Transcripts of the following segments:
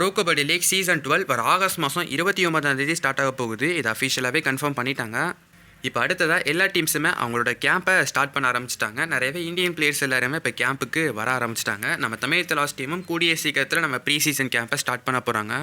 Pro kabaddi league season twelve வர August மாதம் இருபத்தி ஒன்பதாம் தேதி ஸ்டார்ட் ஆக போகுது. இது அஃபிஷியலாகவே கன்ஃபார்ம் பண்ணிட்டாங்க. இப்போ அடுத்ததாக எல்லா டீம்ஸுமே அவங்களோட கேம்பை ஸ்டார்ட் பண்ண ஆரம்பிச்சிட்டாங்க. நிறையவே இந்தியன் பிளேயர்ஸ் எல்லாருமே இப்போ கேம்புக்கு வர ஆரம்பிச்சிட்டாங்க. நம்ம தமிழ் தலாஸ் டீமும் கூடிய சீக்கிரத்தில் நம்ம ப்ரீ சீசன் கேம்பை ஸ்டார்ட் பண்ண போகிறாங்க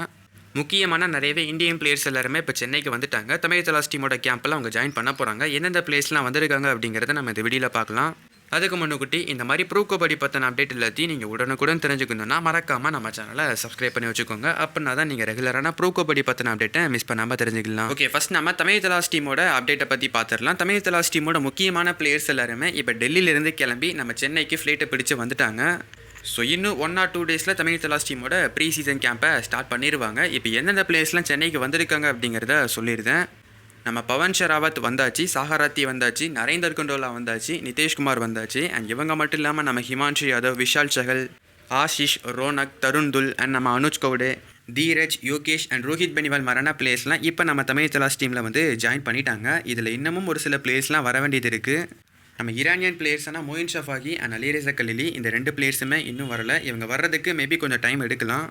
முக்கியமான நிறையவே இந்தியன் பிளேயர்ஸ் எல்லாருமே இப்போ சென்னைக்கு வந்துட்டாங்க. தமிழ் தலாஸ் டீமோட கேம்பில் அவங்க ஜாயின் பண்ண போகிறாங்க எந்தெந்த பிளேஸ்லாம் வந்திருக்காங்க அப்படிங்கிறத நம்ம இந்த வீடியோவில் பார்க்கலாம். அதுக்கு முன்னுக்குட்டி இந்த மாதிரி ப்ரூ கபடி பற்றின அப்டேட் எல்லாத்தையும் நீங்கள் உடனுக்குடன் தெரிஞ்சுக்கணுன்னா மறக்காமல் நம்ம சேனலை சப்ஸ்கிரைப் பண்ணி வச்சுக்கோங்க. அப்படின்னா தான் நீங்கள் ரெகுலரான ப்ரூ கபடி பற்றின அப்டேட்டை மிஸ் பண்ணாமல் தெரிஞ்சுக்கலாம். ஓகே ஃபஸ்ட் நம்ம தமிழ் தலாஸ் டீமோட அப்டேட்டை பற்றி பார்த்துடலாம் தமிழ் தலாஸ் டீமோட முக்கியமான பிளேயர்ஸ் எல்லாருமே இப்போ டெல்லியிலேருந்து கிளம்பி நம்ம சென்னைக்கு ஃப்ளைட்டை பிடிச்சு வந்துட்டாங்க. ஸோ இன்னும் ஒன் ஆர் டூ டேஸில் தமிழ் தலாஸ் டீமோட ப்ரீ சீசன் கேம்பை ஸ்டார்ட் பண்ணிடுவாங்க இப்போ எந்தெந்த பிளேயர்ஸ்லாம் சென்னைக்கு வந்திருக்காங்க அப்படிங்கிறத சொல்லியிருந்தேன் நம்ம பவன் ஷெராவத் வந்தாச்சு சாகராத்தி வந்தாச்சு நரேந்தர் குண்டோலா வந்தாச்சு நிதிஷ்குமார் வந்தாச்சு அண்ட் இவங்க மட்டும் இல்லாமல் நம்ம ஹிமான்ஷு யாதவ் விஷால் சஹல் ஆஷிஷ் ரோனக் தருண் துல் அண்ட் நம்ம அனுஜ் கவுடே தீரஜ் யோகேஷ் அண்ட் ரோஹித் பெனிவால் மரண பிளேஸ்லாம் இப்போ நம்ம தமிழ் தலாஸ் டீமில் வந்து ஜாயின் பண்ணிட்டாங்க. இதில் இன்னமும் ஒரு சில பிளேஸ்லாம் வர வேண்டியது இருக்குது நம்ம Iranian பிளேயர்ஸ்னால் Moein Shafaghi and Alireza Khalili இந்த ரெண்டு பிளேயர்ஸுமே இன்னும் வரல. இவங்க வர்றதுக்கு மேபி கொஞ்சம் டைம் எடுக்கலாம்.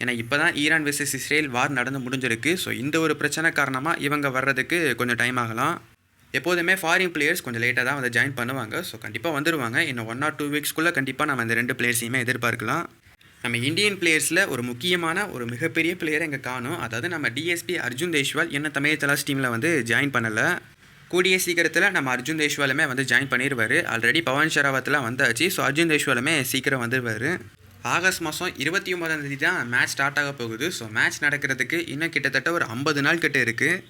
ஏன்னா இப்போ தான் ஈரான் வெர்சஸ் இஸ்ரேல் வார் நடந்து முடிஞ்சிருக்கு. ஸோ இந்த ஒரு பிரச்சனை காரணமாக இவங்க வர்றதுக்கு கொஞ்சம் டைம் ஆகலாம். எப்போதுமே ஃபாரின் பிளேயர்ஸ் கொஞ்சம் லேட்டாக தான் வந்து ஜாயின் பண்ணுவாங்க. ஸோ கண்டிப்பாக வந்துடுவாங்க இன்னும் ஒன் ஆர் டூ வீக்ஸ்க்குள்ளே கண்டிப்பாக நம்ம இந்த ரெண்டு பிளேயர்ஸையுமே எதிர்பார்க்கலாம். நம்ம இந்தியன் பிளேயர்ஸில் ஒரு முக்கியமான ஒரு மிகப்பெரிய பிளேயரை இங்கே காணும். அதாவது நம்ம டிஎஸ்பி அர்ஜுன் தேஷ்வால் என்ன தமிழ் தலாஸ் டீமில் வந்து ஜாயின் பண்ணலை. கூடிய சீக்கிரத்தில் நம்ம அர்ஜுன் தேஷ்வாலுமே வந்து ஜாயின் பண்ணிடுவார் ஆல்ரெடி பவன் ஷராவத்தில் வந்தாச்சு. ஸோ அர்ஜுன் தேஷ்வாலுமே சீக்கிரம் வந்துடுவார் ஆகஸ்ட் மாதம் இருபத்தி ஒன்பதாம் தேதி தான் மேட்ச் ஸ்டார்ட் ஆக போகுது. ஸோ மேட்ச் நடக்கிறதுக்கு இன்னும் கிட்டத்தட்ட ஒரு ஐம்பது நாள் கிட்ட இருக்குது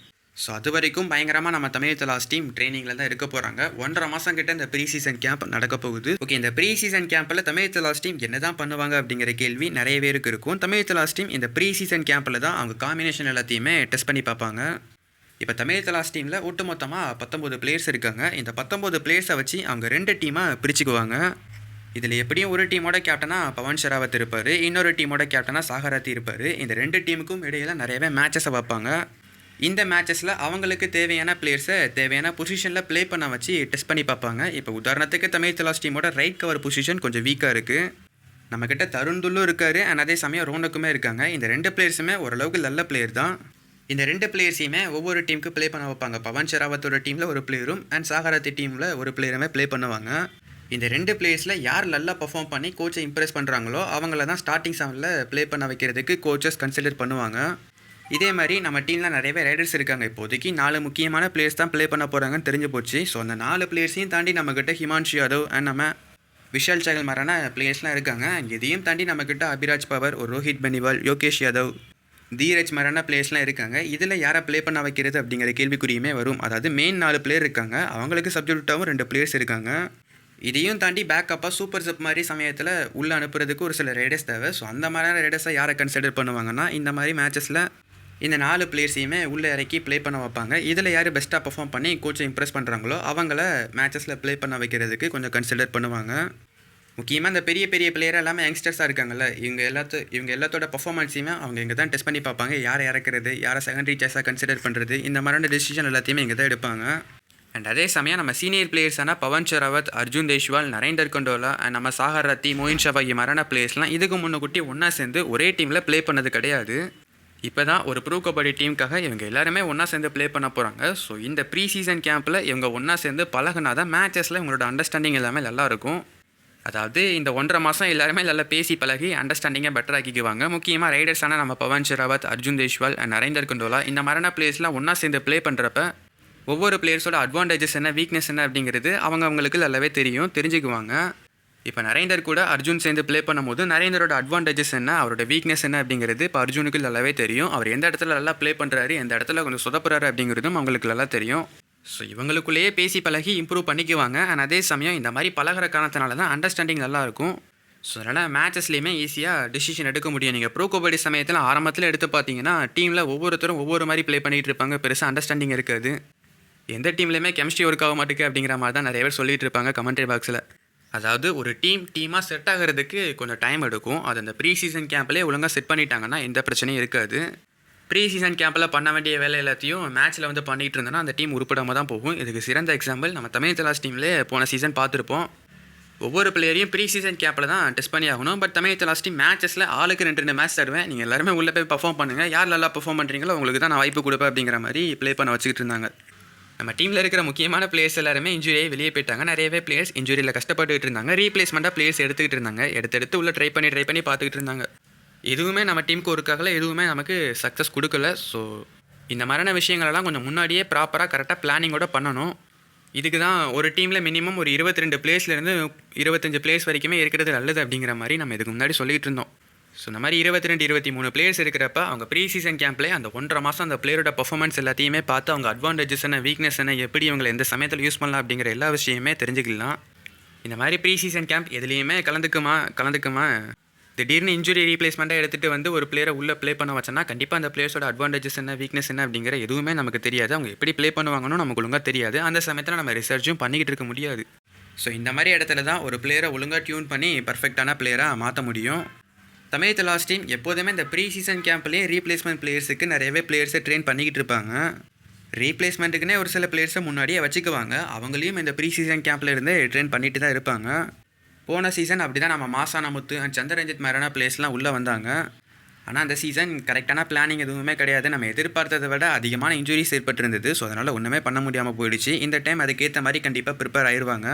ஸோ அது வரைக்கும் பயங்கரமாக நம்ம தமிழ் தலாஸ் டீம் ட்ரைனிங்கில் தான் இருக்க போகிறாங்க ஒன்றரை மாதம் கிட்ட இந்த ப்ரீ சீசன் கேம்ப் நடக்க போகுது. ஓகே இந்த ப்ரீ சீசன் கேம்பில் தமிழ் தலாஸ் டீம் என்ன தான் பண்ணுவாங்க அப்படிங்கிற கேள்வி நிறைய பேருக்கு இருக்கும். தமிழ் தலாஸ் டீம் இந்த ப்ரீ சீசன் கேம்பில் தான் அவங்க காம்பினேஷன் எல்லாத்தையுமே டெஸ்ட் பண்ணி பார்ப்பாங்க. இப்போ தமிழ் தலாஸ் டீமில் ஒட்டுமொத்தமாக பத்தொம்போது பிளேயர்ஸ் இருக்காங்க. இந்த பத்தொம்போது பிளேயர்ஸை வச்சு அவங்க ரெண்டு டீமாக பிரிச்சுக்குவாங்க. இதில் எப்படியும் ஒரு டீமோட கேப்டனாக பவன் ஷெராவத் இருப்பார் இன்னொரு டீமோட கேப்டனாக சாகராத்தி இருப்பார். இந்த ரெண்டு டீமுக்கும் இடையில நிறையவே மேட்சஸை வைப்பாங்க. இந்த மேட்சஸில் அவங்களுக்கு தேவையான பிளேயர்ஸை தேவையான பொசிஷனில் ப்ளே பண்ண வச்சு டெஸ்ட் பண்ணி பார்ப்பாங்க. இப்போ உதாரணத்துக்கு தமிழ் தலாஸ் டீமோட ரைட் கவர் பொசிஷன் கொஞ்சம் வீக்காக இருக்குது நம்மக்கிட்ட தருந்துள்ளும் இருக்கார் இருக்காரு அண்ட் அதே சமயம் ரோனக்குமே இருக்காங்க. இந்த ரெண்டு பிளேயர்ஸுமே ஓரளவுக்கு நல்ல பிளேயர் தான். இந்த ரெண்டு பிளேயர்ஸையுமே ஒவ்வொரு டீமுக்கு ப்ளே பண்ண வைப்பாங்க. பவன் ஷெராவத்தோட டீமில் ஒரு பிளேயரும் அண்ட் சாகராத்தி டீமில் ஒரு பிளேயருமே ப்ளே பண்ணுவாங்க. இந்த ரெண்டு பிளேயர்ஸில் யார் நல்லா பர்ஃபார்ம் பண்ணி கோச்சை இம்ப்ரெஸ் பண்ணுறாங்களோ அவங்கள தான் ஸ்டார்டிங் செவனில் ப்ளே பண்ண வைக்கிறதுக்கு கோச்சஸ் கன்சிடர் பண்ணுவாங்க. இதே மாதிரி நம்ம டீமில் நிறையவே ரைடர்ஸ் இருக்காங்க. இப்போதைக்கு நாலு முக்கியமான பிளேயர்ஸ் தான் ப்ளே பண்ண போகிறாங்கன்னு தெரிஞ்சு போச்சு. ஸோ அந்த நாலு பிளேயர்ஸையும் தாண்டி நம்மக்கிட்ட ஹிமான்ஷு யாதவ் அண்ட் நம்ம விஷால் சகல் மாதிரியான பிளேயர்ஸ்லாம் இருக்காங்க. இதையும் தாண்டி நம்மக்கிட்ட அபிராஜ் பவர் ஒரு ரோஹித் பெனிவால் யோகேஷ் யாதவ் தீரஜ் மாதிரியான பிளேயர்ஸ்லாம் இருக்காங்க. இதில் யாரை ப்ளே பண்ண வைக்கிறது அப்படிங்கிற கேள்விக்குறியுமே வரும். அதாவது மெயின் நாலு பிளேயர் இருக்காங்க. அவங்களுக்கு சப்ஜெக்டாகவும் ரெண்டு பிளேயர்ஸ் இருக்காங்க. இதையும் தாண்டி பேக்கப்பாக சூப்பர் சப் மாதிரி சமயத்தில் உள்ளே அனுப்புறதுக்கு ஒரு சில ரேடர்ஸ் தேவை. ஸோ அந்த மாதிரியான ரேடர்ஸை யாரை கன்சிடர் பண்ணுவாங்கன்னா இந்த மாதிரி மேட்சஸில் இந்த நாலு பிளேயர்ஸையுமே உள்ளே இறக்கி ப்ளே பண்ண வைப்பாங்க. இதில் யார் பெஸ்ட்டாக பர்ஃபார்ம் பண்ணி கோச்சை இம்ப்ரெஸ் பண்ணுறாங்களோ அவங்கள மேட்சஸில் ப்ளே பண்ண வைக்கிறதுக்கு கொஞ்சம் கன்சிடர் பண்ணுவாங்க. முக்கியமாக இந்த பெரிய பெரிய பிளேயர் எல்லாமே யங்ஸ்டர்ஸாக இருக்காங்கல்ல இவங்க எல்லாத்து இவங்க எல்லாத்தோட பர்ஃபார்மன்ஸையுமே அவங்க இங்கே தான் டெஸ்ட் பண்ணி பார்ப்பாங்க. யாரை இறக்குறது யாரை செகண்டரி சாய்ஸாக கன்சிடர் பண்ணுறது இந்த மாதிரியான டெசிஷன் எல்லாத்தையுமே இங்கே தான் எடுப்பாங்க. அண்ட் அதே சமயம் நம்ம சீனியர் பிளேயர்ஸான பவன் ஷெராவத் அர்ஜுன் தேஷ்வால் நரேந்தர் கண்டோலா அண்ட் நம்ம சாகர் ரத்தி மோயின் ஷபாகி மரண பிளேயர்ஸ்லாம் இதுக்கு முன்னுக்குட்டி ஒன்றா சேர்ந்து ஒரே டீமில் ப்ளே பண்ணது கிடையாது. இப்போ தான் ஒரு ப்ரூ கபடி டீமுக்காக இவங்க எல்லாருமே ஒன்றா சேர்ந்து ப்ளே பண்ண போகிறாங்க ஸோ இந்த ப்ரீ சீசன் கேம்பில் இவங்க ஒன்றா சேர்ந்து பழகினா தான் மேட்சஸில் இவங்களோட அண்டர்ஸ்டாண்டிங் எல்லாமே நல்லாயிருக்கும் அதாவது இந்த ஒன்றரை மாதம் எல்லாருமே நல்லா பேசி பழகி அண்டர்ஸ்டாண்டிங்கை பெட்டர் ஆக்கிக்குவாங்க. முக்கியமாக ரைடர்ஸான நம்ம பவன் ஷெராவத் அர்ஜுன் தேஷ்வால் அண்ட் நரேந்தர் குண்டோலா இந்த மரண பிளேஸ்லாம் ஒன்றா சேர்ந்து ப்ளே பண்ணுறப்ப ஒவ்வொரு பிளேயர்ஸோட அட்வான்டேஜஸ் என்ன வீக்னஸ் என்ன அப்படிங்கிறது அவங்க அவங்களுக்கு நல்லாவே தெரியும் தெரிஞ்சுக்குவாங்க. இப்போ நரேந்தர் கூட அர்ஜுன் சேர்ந்து ப்ளே பண்ணும்போது நரேந்தரோட அட்வான்டேஜஸ் என்ன அவரோட வீக்னஸ் என்ன அப்படிங்கிறது இப்போ அர்ஜுனுக்கு நல்லாவே தெரியும். அவர் எந்த இடத்துல நல்லா ப்ளே பண்ணுறாரு எந்த இடத்துல கொஞ்சம் சொதப்புறாரு அப்படிங்கிறதும் அவங்களுக்கு நல்லா தெரியும். ஸோ இவங்களுக்குள்ளேயே பேசி பழகி இம்ப்ரூவ் பண்ணிக்குவாங்க. அண்ட் அதே சமயம் இந்த மாதிரி பழகிற காரணத்தினால தான் அண்டர்ஸ்டாண்டிங் நல்லா இருக்கும். ஸோ அதனால் மேட்சஸ்லேயுமே ஈஸியாக டிசிஷன் எடுக்க முடியும். நீங்கள் ப்ரோ கபடி சமயத்தில் ஆரம்பத்தில் எடுத்து பார்த்தீங்கன்னா டீமில் ஒவ்வொருத்தரும் ஒவ்வொரு மாதிரி ப்ளே பண்ணிகிட்டு இருப்பாங்க. பெருசாக அண்டர்ஸ்டாண்டிங் இருக்காது. எந்த டீம்லையுமே கெமிஸ்ட்ரி ஒர்க் ஆக மாட்டேங்குது அப்படிங்கிற மாதிரி தான் நிறைய பேர் சொல்லிட்டு இருப்பாங்க கமெண்ட்ரி பாக்ஸில் அதாவது ஒரு டீம் டீமாக செட் ஆகிறதுக்கு கொஞ்சம் டைம் எடுக்கும். அது அந்த ப்ரீ சீசன் கேம்ப்லேயே ஒழுங்காக செட் பண்ணிட்டாங்கன்னா எந்த பிரச்சனையும் இருக்காது. ப்ரீ சீசன் கேம்பில் பண்ண வேண்டிய வேலை எல்லாத்தையும் மேட்ச்சில் வந்து பண்ணிகிட்டு இருந்தோன்னா அந்த டீம் உருப்படாமல் தான் போகும். இதுக்கு சிறந்த எக்ஸாம்பிள் நம்ம தமிழ் தலாஸ் டீம்லேயே போன சீசன் பார்த்துருப்போம். ஒவ்வொரு பிளேயரையும் ப்ரீ சீசன் கேப்பில் தான் டெஸ்ட் பண்ணி ஆகணும். பட் தமிழ் தலாஸ் டீம் மேட்சஸில் ஆளுக்கு ரெண்டு ரெண்டு மேட்ச் தருவேன். நீங்கள் எல்லாருமே உள்ளே போய் பர்ஃபார்ம் பண்ணுங்கள் யார் நல்லா பர்ஃபார்ம் பண்ணுறீங்களோ உங்களுக்கு தான் நான் வாய்ப்பு கொடுப்பேன் அப்படிங்கிற மாதிரி ப்ளே பண்ண வச்சுக்கிட்டு இருந்தாங்க. நம்ம டீமில் இருக்கிற முக்கியமான பிளேயர்ஸ் எல்லாருமே இன்ஜுரியே வெளியே போயிட்டாங்க. நிறையவே பிளேயர்ஸ் இன்ஜுரியில் கஷ்டப்பட்டுக்கிட்டு இருந்தாங்க. ரீப்ளேஸ்மெண்ட்டாக பிளேயர்ஸ் எடுத்துக்கிட்டு இருந்தாங்க. எடுத்து எடுத்து உள்ள ட்ரை பண்ணி ட்ரை பண்ணி பார்த்துக்கிட்டு இருந்தாங்க. எதுவுமே நம்ம டீமுக்கு ஒர்க்காகல எதுவுமே நமக்கு சக்ஸஸ் கொடுக்கல. ஸோ இந்த மாதிரியான விஷயங்களெல்லாம் கொஞ்சம் முன்னாடியே ப்ராப்பராக கரெக்டாக பிளானிங்கோட பண்ணணும். இதுக்கு தான் ஒரு டீமில் மினிமம் ஒரு இருபத்தி ரெண்டு பிளேஸ்லேருந்து இருபத்தஞ்சு பிளேஸ் வரைக்குமே இருக்கிறது நல்லது அப்படிங்கிற மாதிரி நம்ம இதுக்கு முன்னாடி சொல்லிகிட்டு இருந்தோம். ஸோ இந்த மாதிரி இருபத்தி ரெண்டு இருபத்தி மூணு பிளேயர்ஸ் இருக்கிறப்ப அவங்க ப்ரீ சீசன் கேம்ப்லேயே அந்த ஒன்றரை மாதம் அந்த பிளேயரோட பர்ஃபார்மன்ஸ் எல்லாத்தையுமே பார்த்து அவங்க அட்வான்டேஜஸ் என்ன வீக்னஸ் என்ன எப்படி இவங்களை எந்த சமயத்தில் யூஸ் பண்ணலாம் அப்படிங்கிற எல்லா விஷயமே தெரிஞ்சுக்கலாம். இந்த மாதிரி ப்ரீ சீசன் கேம்ப் எதுலேயுமே கலந்துக்குமா கலந்துக்குமா? திடீர்னு இன்ஜுரி ரீப்ளேஸ்மெண்ட்டாக எடுத்துகிட்டு வந்து ஒரு பிளேயரை உள்ளே ப்ளே பண்ண வச்சோன்னா கண்டிப்பாக அந்த பிளேயர்ஸோட அட்வான்டேஜஸ் என்ன வீக்னஸ் என்ன அப்படிங்கிற எதுவுமே நமக்கு தெரியாது. அவங்க எப்படி ப்ளே பண்ணுவாங்கன்னு நமக்கு ஒழுங்காக தெரியாது. அந்த சமயத்தில் நம்ம ரிசர்ச்சும் பண்ணிக்கிட்டு இருக்க முடியாது. ஸோ இந்த மாதிரி இடத்துல தான் ஒரு பிளேயரை ஒழுங்காக டியூன் பண்ணி பர்ஃபெக்டான பிளேயராக மாற்ற முடியும். தமிழ் லாஸ்ட் டீம் எப்போதுமே இந்த ப்ரீ சீசன் கேம்ப்லேயே ரீப்ளேஸ்மெண்ட் பிளேயர்ஸுக்கு நிறையவே பிளேயர்ஸை ட்ரெயின் பண்ணிக்கிட்டு இருப்பாங்க. ரீப்ளேஸ்மெண்ட்டுக்குனே ஒரு சில பிளேயர்ஸை முன்னாடியே வச்சுக்குவாங்க. அவங்களையும் இந்த ப்ரீ சீசன் கேம்ப்ல இருந்து ட்ரெயின் பண்ணிட்டு தான் இருப்பாங்க. போன சீசன் அப்படி தான் நம்ம மாசான முத்து and சந்திரஞ்சித் மாதிரியான பிளேயர்ஸ்லாம் உள்ளே வந்தாங்க. ஆனால் அந்த சீசன் கரெக்டான பிளானிங் எதுவுமே கிடையாது. நம்ம எதிர்பார்த்ததை விட அதிகமான இன்ஜுரிஸ் ஏற்பட்டிருந்தது. ஸோ அதனால் ஒன்றுமே பண்ண முடியாமல் போயிடுச்சு. இந்த டைம் அதுக்கேற்ற மாதிரி கண்டிப்பாக ப்ரிப்பேர் ஆயிடுவாங்க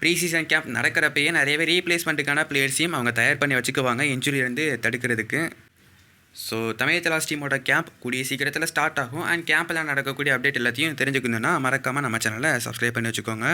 ப்ரீ சீசன் கேம்ப் நடக்கிறப்பயே நிறையவே ரீப்ளேஸ்மெண்ட்டுக்கான பிளேயர்ஸையும் அவங்க தயார் பண்ணி வச்சுக்குவாங்க இன்ஜுரியிலேருந்து தடுக்கிறதுக்கு. ஸோ தமிழ் தலாஸ் டீமோட கேம்ப் கூடிய சீக்கிரத்தில் ஸ்டார்ட் ஆகும். அண்ட் கேம்பில் நடக்கக்கூடிய அப்டேட் எல்லாத்தையும் தெரிஞ்சுக்கணுன்னா மறக்காமல் நம்ம சேனலை சப்ஸ்கிரைப் பண்ணி வச்சுக்கோங்க.